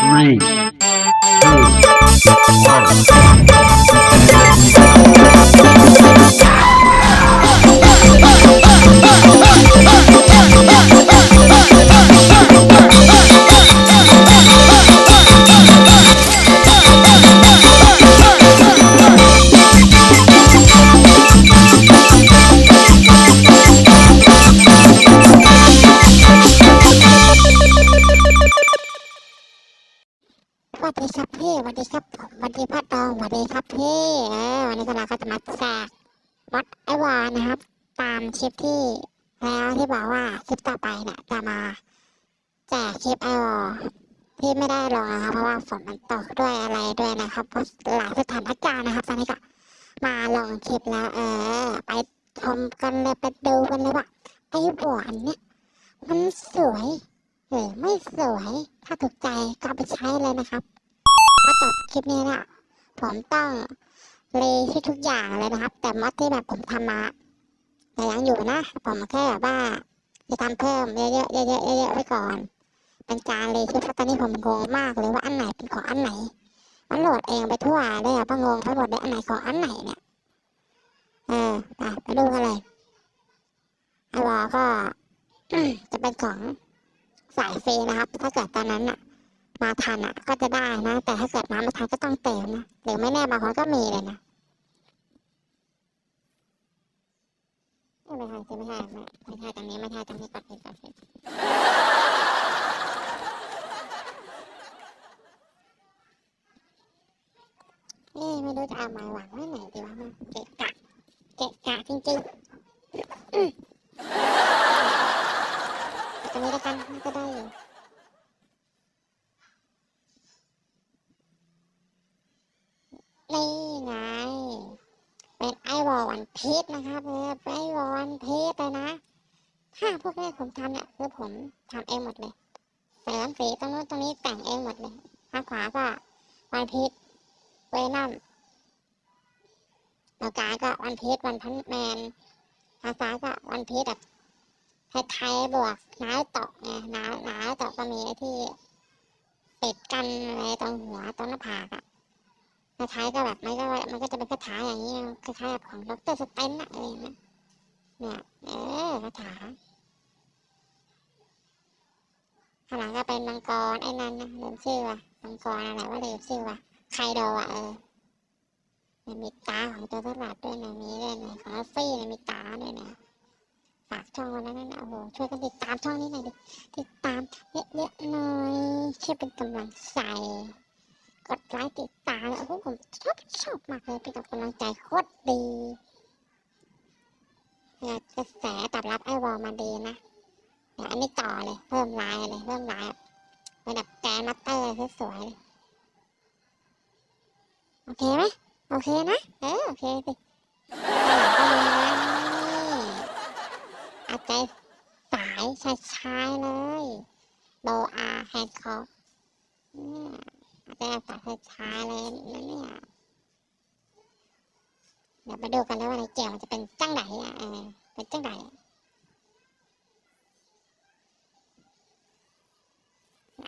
three, two, one. วัสดีครับพี่สวัสดีครับผมสวัสดีพ่อตองสวัสดีครับพี่เออวันนี้ก็เราก็จะมาแจกวัดไอวอนะครับ ตามคลิปที่แล้วที่บอกว่าคลิปต่อไปเนี่ยจะมาแจกคลิปไอวอที่ไม่ได้ลงนะครับเพราะว่าฝนมันตกด้วยอะไรด้วยนะครับเพราะหลายสถานการณ์นะครับตอนนี้ก็มาลงคลิปแล้ว เออ ไปชมกันเลยไปดูกันเลยว่าไอวอนเนี่ยมันสวย หรือไม่สวย ถ้าถูกใจก็ไปใช้เลยนะครับพอจบคลิปนี้เนี่ยผมต้องรีที่ทุกอย่างเลยนะครับ แต่มอดที่แบบผมทำมาแต่ยังอยู่นะ ผมแค่แบบว่าจะทำเพิ่มเยอะๆเยอะๆเยอะๆไว้ก่อน เป็นการรีชุดเพราะตอนนี้ผมงงมากเลยว่าอันไหนเป็นของอันไหนมันโหลดเองไปทั่วเลยอะป้างงไปหมดเลยอันไหนของอันไหนเนี่ยเออไปไปดูกันเลยไอวอก็จะเป็นของ สายฟรีนะครับ ถ้าเกิดตอนนั้นอะมาทันอะก็จะได้นะ แต่ถ้าเกิดมาไม่ทันก็ต้องเติมนะหรือไม่แน่บางคนก็มีเลยนะไม่ใช่ไม่ใช่ไม่ใช่ตรงนี้ไม่ใช่ตรงนี้กดผิดกดผิดเอ๊ะไม่รู้จะเอามาหวังไว้ไหนดีวะมันเกะกะเกะกะจริงๆ ตรงนี้แล้วกันมันก็ได้อยู่นี่ไง เป็นไอวอลวันพีชนะครับเนี่ยเป็นไอวอลวันพีชเลยนะ ถ้าพวกนี้ผมทำเนี่ยคือผมทำเองหมดเลยเสริมสีตรงนู้นตรงนี้แต่งเองหมดเลยข้างขวาก็วันพีชเวนัมตรงกลางก็วันพีชวันพันแมนทางซ้ายก็วันพีชแบบ ไทยๆบวกน้าตกไงน้าน้าตกก็มีไอ้ที่ติดกันอะไรตรงหัวตรงหน้าผากอะคล้ายก็แบบมันก็มันก็จะเป็นคาถาอย่างนี้คล้ายๆกับของดรสเตนอะอะไรอย่างเงี้ยเนี่ยเออคาถาข้างหลังก็เป็นมังกรไอ้นั่นนะลืมชื่อว่ะมังกรอะไรว่าลืมชื่อว่ะไคโดอะเออเนี่ยมีตาของตัวสลัดด้วยนะมีด้วยนะของลัฟฟี่เนี่ยมีตาด้วยนะ ฝากช่องไว้แล้วนั่นนะโอ้โหช่วยกันติดตามช่องนี้หน่อยดิติดตามเยอะๆหน่อยช่วยเป็นกำลังใจกดไลค์ติดตามแล้วโอ้โหผมชอบชอบมากเลยเป็นกำลังใจโคตรดีเนี่ยกระแสตอบรับไอวอลมาดีนะเดี๋ยวอันนี้ต่อเลย เพิ่มลายเลยเพิ่มลายเป็นแบแกนมัตเตอร์สวยๆเลยโอเคไหมโอเคนะเออโอเคสิข้างหลังก็มีนะนี่ เอาใจสายชายชายๆเลยโบอาแฮนคอฟเนี่ยอาจจะตัดช้าๆเลยนะเนี่ยเดี๋ยวไปดูกันแล้วว่าในเจียวมันจะเป็นจังไหนอะเออเป็นจังไหน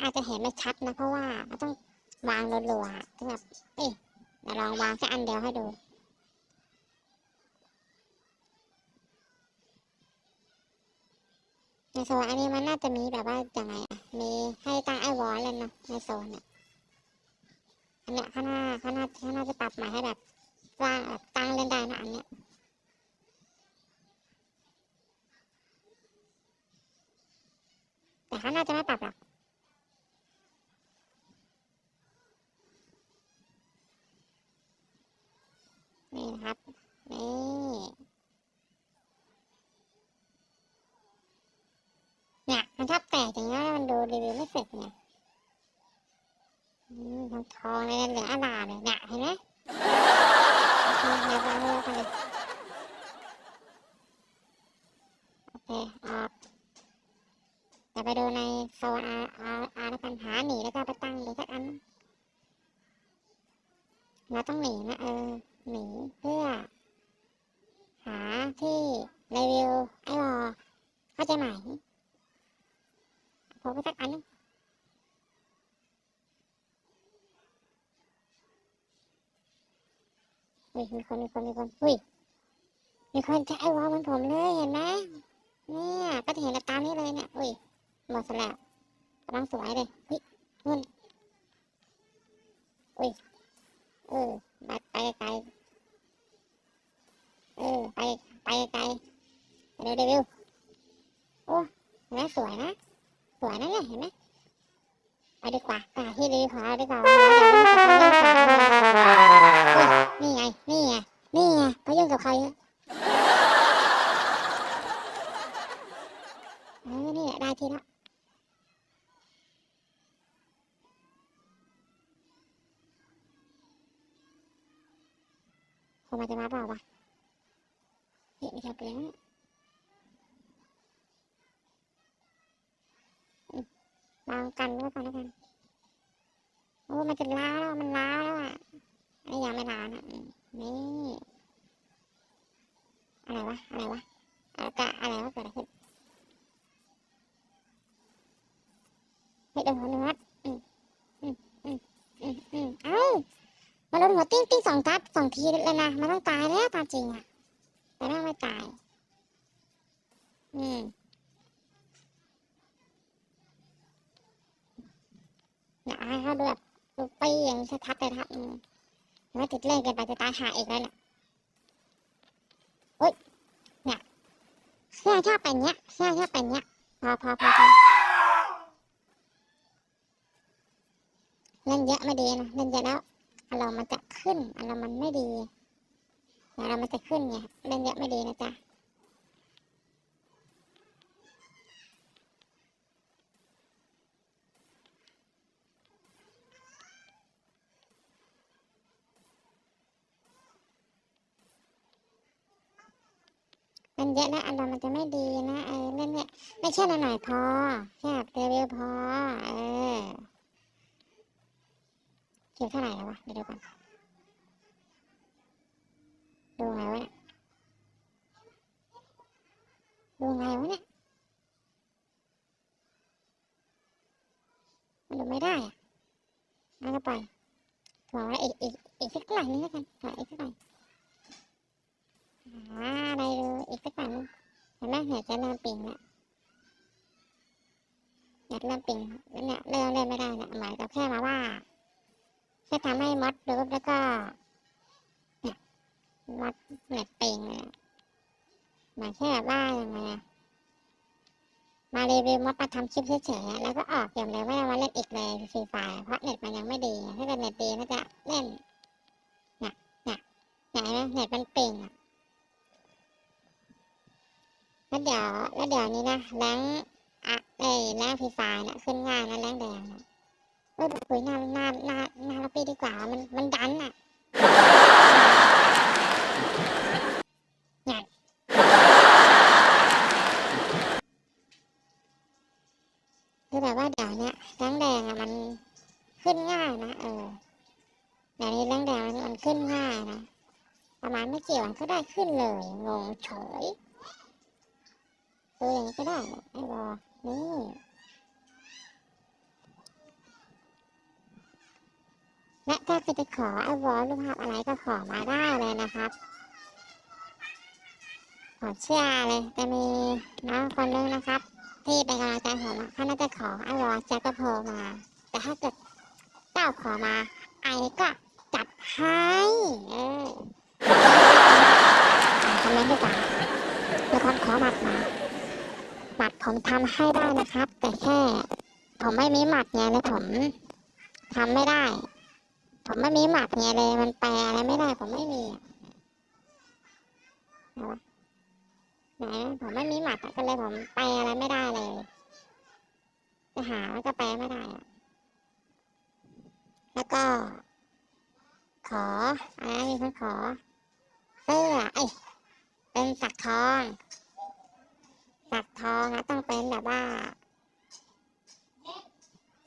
อาจจะเห็นไม่ชัดนะเพราะว่ามันต้องวางรัวๆแบบเอ๊ะเดี๋ยวลองวางแค่อันเดียวให้ดู ในโซนอันนี้มันน่าจะมีแบบว่าอยังไงอะ มีให้ตั้งไอวอลเลยเนาะในโซนเนี่ยอันเนี้ยข้างหน้าข้างหน้าข้างหน้าจะปรับใหม่ให้แบบว้างแบบตั้งเล่นได้นะอันเนี้ยแต่ข้างหน้าจะไม่ปรับหรอกนี่นะครับนี่ เนี่ยมันชอบแตกอย่างเงี้ยมันดูรีวิวไม่เสร็จไงอืมทองทองเลยเหลืองอลาเลยเนี่ยเห็นไหมเคเดี๋ยวาเลือกันเลยโอเคออกเดี๋ยวไปดูในโซนอาอาอาแล้วกันหาหนีแล้วก็ไปตั้งดูสักอันเราต้องหนีนะเออหนีเพื่อ หาที่รีวิวไอ้วอเข้าใจไหม โผล่ไปสักอันนึงเฮ้ยมีคนมีคนมีคนเฮ้ยมีคนจะไอ้วอลมันผมเลยเห็นไหมเนี่ยก็จะเห็นตามนี้เลยเนี่ยอุ้ยหมดสละกำลังสวยเลยเฮ้ยนู่นอุ้ยเออไปไกลเออไปไปไกลเร็วเร็วโอ้แม่สวยนะ สวยนะเนี่ยเห็นไหมไปดีกว่าไปหาที่ดีขอเอาดีกว่าเราอย่าไปยุ่งกับเขาเรื่องของเรานี่ไง นี่ไง นี่ไงไปยุ่งกับใครเออนี่แหละได้ทีละคนมาจะมาเปล่าวะเฮ้ยไม่ใช่เปลี่ยน วางกันไว้ก่อนแล้วกัน โอ้ มันจะล้าแล้ว มันล้าแล้วอะไอ้ยังไม่ล้านะนี่ อะไรวะ อะไรวะอะไรกะอะไรวะเกิดอะไรขึ้นเฮ้ยโดนหัวเนื้ออืมอืมอืมอืมอืมเอ้ามาโดนหัวติ้งติ้งสองทับสองทีเลยนะมันต้องตายแล้วตามจริงอะ แต่แม่งไม่ตาย อืมอยาก ให้เขาดูแบบดูปี้อย่างชัดๆเลยครับอืมแล้วติดเล่นกันไปจะตายหาอีกแล้วเนี่ยเสื้อชอบเป็นเนี้ยเสื้อชอบเป็นเนี้ยพอพอพอพอเล่นเยอะไม่ดีนะเล่นเยอะแล้วอารมณ์มันจะขึ้นอารมณ์มันไม่ดีอารมณ์มันจะขึ้นไงเล่นเยอะไม่ดีนะจ๊ะ เล่นเยอะแล้วอารมณ์มันจะไม่ดีนะเออเล่นเนี่ยไม่ใช่หน่อยพอแค่เรียวพอ เออเขียวเท่าไหร่แล้ววะเดี๋ยวดูก่อนดูไงวะเนี่ยดูไงวะเนี่ยมันดูไม่ได้อะงั้นก็ไปขออีกอีกอีกสักหน่อยนึงแล้วกันขออีกสักหน่อย อ่าได้ดูอีกสักหน่นึงเห็นไหมเนี่ยจะเริ่มปิงแล้วอยากเริ่มปิงแล้วเนี่ยเริ่มเล่นไม่ได้แล้วหมายกับแค่มาว่าแค่ทำให้มดรูปแล้วก็เนี่ยมดเน็ตปิงเลยอะหมายแค่ว่ายังไงมารีวิวมดมาทำคลิปเฉยๆแล้วก็ออกเกมเลยไม่ได้มาเล่นอีกเลยฟรีไฟเพราะเน็ตมันยังไม่ดีถ้าเกิดเน็ตดีน่าจะเล่นเนี่ยเนี่ยเห็นไหมเน็ตมันปิงอะ แล้วเดี๋ยวแล้วเดี๋ยวนี้นะแรงอะเอ้แรงฟรีไฟนี่ยขึ้นง่ายนะแรงแดงนี่ยเออปุ๋ยหน้าหน้าหน้าหน้าเราปีดีกว่ามันมันดันอะคือแบบว่าเดี๋ยวเนี้ยแรงแดงอะมันขึ้นง่ายนะเออเดี๋ยวนี้แรงแดงมันมันขึ้นง่ายนะประมาณไม่กี่วันก็ได้ขึ้นเลยงงเฉย ตัวอย่างนี้ก็ได้ไอ้บอนี่และถ้าใครจะขอไอ้วอลรูปภาพอะไรก็ขอมาได้เลยนะครับขอเชื่อเลยจะมีน้องคนนึงนะครับ ที่เป็นกำลังใจผมเขาน่าจะขอไอ้วอแจ็คก็โผล่มา แต่ถ้าเกิดเจ้าขอมา ไอ้ก็จัดให้เออคอมเมนต์ดีกว่าแล้วคนขอมัดมา ผมทำให้ได้นะครับ แต่แค่ ผมไม่มีหมัดไงเลยผมทำไม่ได้ ผมไม่มีหมัดไงเลย มันแปลอะไรไม่ได้ ผมไม่มีอะไหนะผมไม่มีหมัดก็เลยผมแปลอะไรไม่ได้เลยจะหามันก็แปลไม่ได้แล้วก็ ขออะไรนะมีคนขอเสื้อเอ้เป็นสักทอง สักทองนะต้องเป็นแบบว่า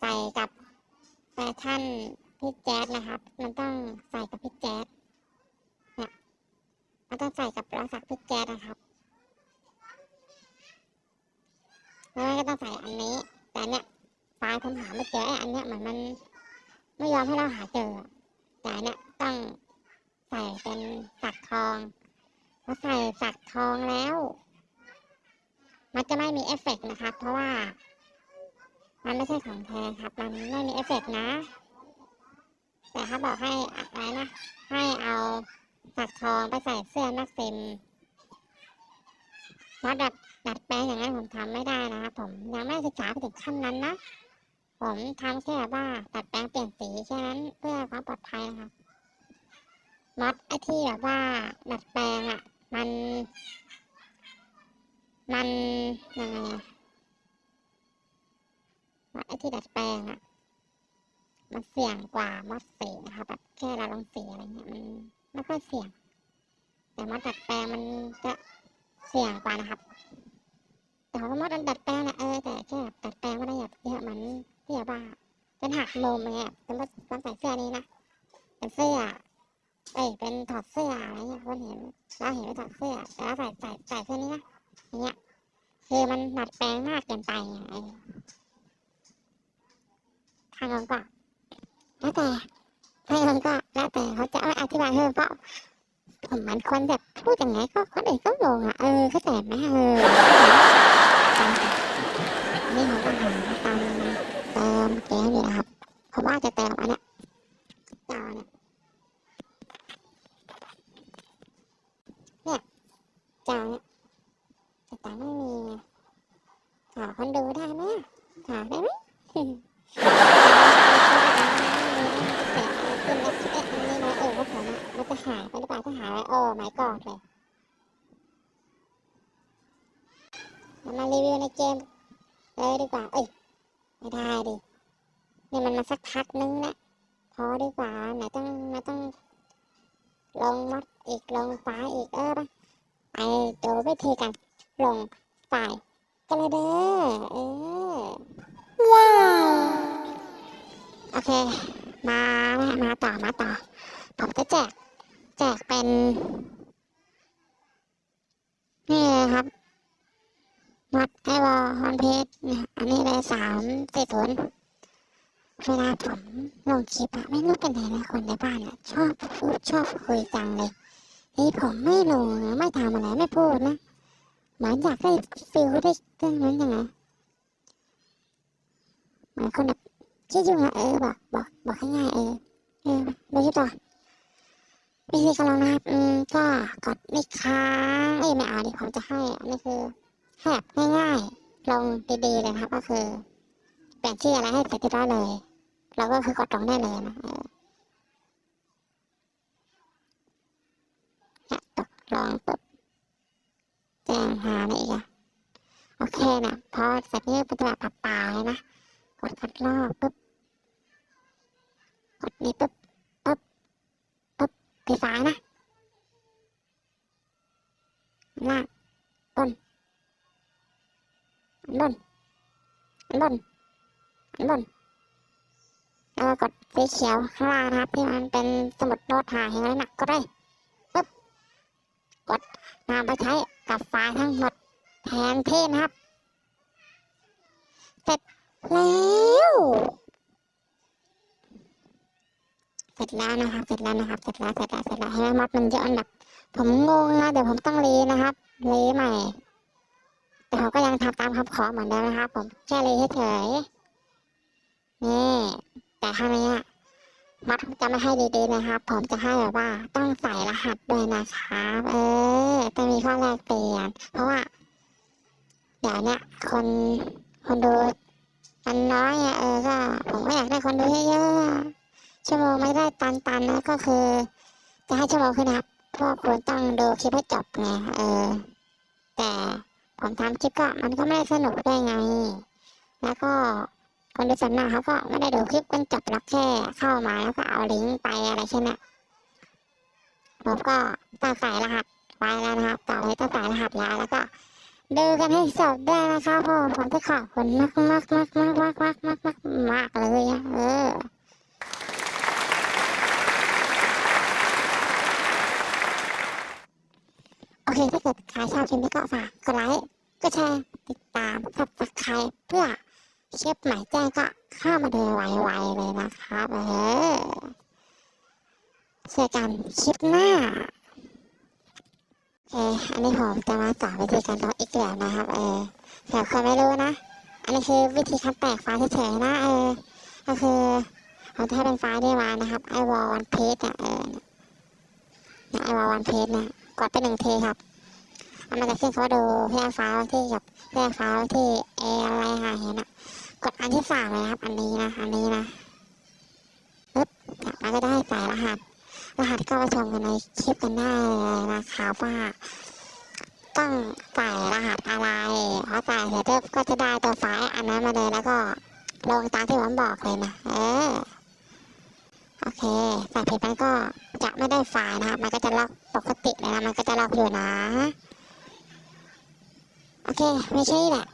ใส่กับแฟชั่นพี่แจ๊ดนะครับ มันต้องใส่กับพี่แจ๊ดเนี่ยมันต้องใส่กับรอยสักพี่แจ๊ดนะครับแล้วก็ต้องใส่อันนี้ แต่เนี่ยไฟล์ผมหาไม่เจอไอ้อันเนี้ยเหมือนมันไม่ยอมให้เราหาเจอแต่เนี่ยต้องใส่เป็นสักทองพอใส่สักทองแล้ว มันจะไม่มีเอฟเฟกต์นะครับ เพราะว่า มันไม่ใช่ของแท้ครับ มันไม่มีเอฟเฟกต์นะ แต่เขาบอกให้อะไรนะ ให้เอาสักทองไปใส่เสื้อนักเต็มว่าดัดดัดแปลงอย่างนั้นผมทำไม่ได้นะครับผมยังไม่ศึกษาไปถึงขั้นนั้นนะ ผมทำแค่ว่าดัดแปลงเปลี่ยนสีแค่นั้นเพื่อความปลอดภัยนะครับมอดไอที่แบบว่าดัดแปลงอะ มัน มันยังไงอะมอดไอที่ดัดแปลงอะมันเสี่ยงกว่ามอดสีนะครับแบบแค่เราลองสีอะไรเงี้ยมันไม่ค่อยเสี่ยง แต่มอดดัดแปลงมันจะเสี่ยงกว่านะครับแต่ว่ามอดดัดแปลงนะเออแต่แค่แบบดัดแปลงไม่ได้แบบเยอะเหมือนที่แบบว่าเป็นหักมุมอย่างเงี้ยเป็นว่าต้องใส่เสื้อนี้นะเป็นเสื้อเอ้ยเป็นถอดเสื้ออะไรเงี้ยคนเห็นเราเห็นเป็นถอดเสื้อแต่เราใส่ใส่ใส่เสื้อนี้นะ เงี้ยคือมันดัดแปลงมากเกินไปอะเออทางเราก็แล้วแต่ทางเราก็แล้วแต่เขาจะเอาอธิบายเพิ่มเพราะผมมันคนแบบพูดยังไงก็คนอื่นก็งงอะเออเข้าใจไหมเออนี่เขาก็หาตามเติมแก้อยู่นะครับผมว่าจะเติมอันเนี้ยจอเนี่ย จางเนี่ยแต่ตังค์ไม่มีไงหาคนดูได้ไหมหาได้ไหมขึ้นแล้วเอ๊ะอันนี้นะเออว่าผมอะมันจะหายไปหรือเปล่าถ้าหายไปโอ้ไม่กอดเลยเรามารีวิวในเกมเลยดีกว่า เอ้ย ไม่ได้ดินี่มันมาสักพักนึงแล้วพอดีกว่าไหนต้องไหนต้อง ลงมัดอีกลงฟ้าอีกเออปะไปดูวิธีการลงไฟล์กันเลยเด้อเออว้าวโอเค มามาต่อมาต่อ ผมจะแจก แจกเป็น นี่เลยครับ มัดไอวอลฮอนเพจเนี่ยอันนี้เลยสามสี่ศูนย์เวลาผมลงคลิปอะไม่รู้เป็นไงนะคนในบ้านอะชอบพูดชอบคุยจังเลยนี่ผมไม่ลงนะไม่ทำอะไรไม่พูดนะเหมือนอยากได้ฟิลได้เรื่องนั้นยังไงเหมือนคนแบบที่ยุ่งอะเออบอกบอกบอกให้ง่ายเออเออดูที่ต่อวิธีการลงนะครับอืมก็กดนี่ค้างเอ้ยไม่เอาดิผมจะให้อันนี้คือ แคบง่ายๆลงดีๆเลยนะครับ ก็คือเปลี่ยนชื่ออะไรให้เสร็จเรียบร้อยเลย เราก็คือกดลงได้เลยนะเออตกลองปุ๊บแจ้งหาอะไรอีกอะโอเคนะพอเสร็จนี่ปฏิบัติปรับปลายนะกดคัดลอกปุ๊บกดนี้ปุ๊บปุ๊บปุ๊บปีซ้ายนะล่างบน อันบนอันบนอันบนแล้วก็กดสีเขียวข้างล่างนะครับที่มันเป็นสมุดโน้ตหาเห็นไหมนะก็ได้ปุ๊บกดนำไปใช้กับไฟล์ทั้งหมดแทนที่นะครับ เสร็จแล้วเสร็จแล้วนะครับ เสร็จแล้วนะครับ เสร็จแล้ว เสร็จแล้ว เสร็จแล้วให้ไหมมดมันเยอะอันดับ ผมงงนะ เดี๋ยวผมต้องรีนะครับรีใหม่ แต่ผมก็ยังทำตามคำขอเหมือนเดิมนะครับ ผมแค่รีเฉยๆนี่แต่ครั้งนี้มัดจะไม่ให้ดีๆนะครับ ผมจะให้แบบว่าต้องใส่รหัสด้วยนะครับเออต้องมีข้อแรกเปลี่ยน เพราะว่า เดี๋ยวเนี้ยคนคนดูมันน้อยอเออก็ผมก็อยากได้คนดูเยอะๆชั่วโมงไม่ได้ตันๆนะก็คือจะให้ชั่วโมงขึ้นครับพวกคุณต้องดูคลิปให้จบไงเออแต่ ผมทำคลิปก็มันก็ไม่ได้สนุกด้วยไง แล้วก็คนดูส่วนมากเขาก็ไม่ได้ดูคลิปกันจบหรอกแค่เข้ามาแล้วก็เอาลิงก์ไปอะไรแค่นั้นผมก็ตั้งใส่รหัสไว้แล้วนะครับ ต่อไปต้งใส่รหัสแล้วแล้วก็ดูกันให้จบด้วยนะครับผมผมจะขอบคุณมากมากมากมากมากมากมากมากเลยอะเออ โอเคถ้าเกิดใครชอบคลิปนี้ก็ฝากกดไลค์กดแชร์ติดตามสับสไครเพื่อเชฟใหม่แจ้งก็เข้ามาดูไวๆเลยนะครับเออเจอกันคลิปหน้าโอเคอันนี้ผมจะมาสอนวิธีการล็อกอีกแล้วนะครับ เออเผื่อคนไม่รู้นะ อันนี้คือวิธีการแตกไฟล์เฉยๆนะเออก็คือเราจะให้เป็นไฟล์ได้มานะครับไอวอลวันเพจอะเออไอวอลวันเพจเนี่ย กดไปหนึ่งทีครับแล้วมันจะขึ้นคำว่าดูเพื่อฟล์ที่กับเพื่อฟล์ที่เออะไรหาเห็นอะ กดอันที่สามเลยครับ อันนี้นะอันนี้นะปึ๊บแล้วก็ได้ใส่รหัสรหัสก็มาชมกันในคลิปกันได้เลยนะครับว่าต้องใส่รหัสอะไรพอใส่เสร็จปุ๊บก็จะได้ตัวไฟล์อันนั้นมาเลยแล้วก็ลงตามที่ผมบอกเลยนะเออโอเคใส่ผิดมันก็ จะไม่ได้ไฟล์นะครับมันก็จะล็อกปกติเลยนะมันก็จะล็อกอยู่นะ โอเค ไม่ใช่แหละ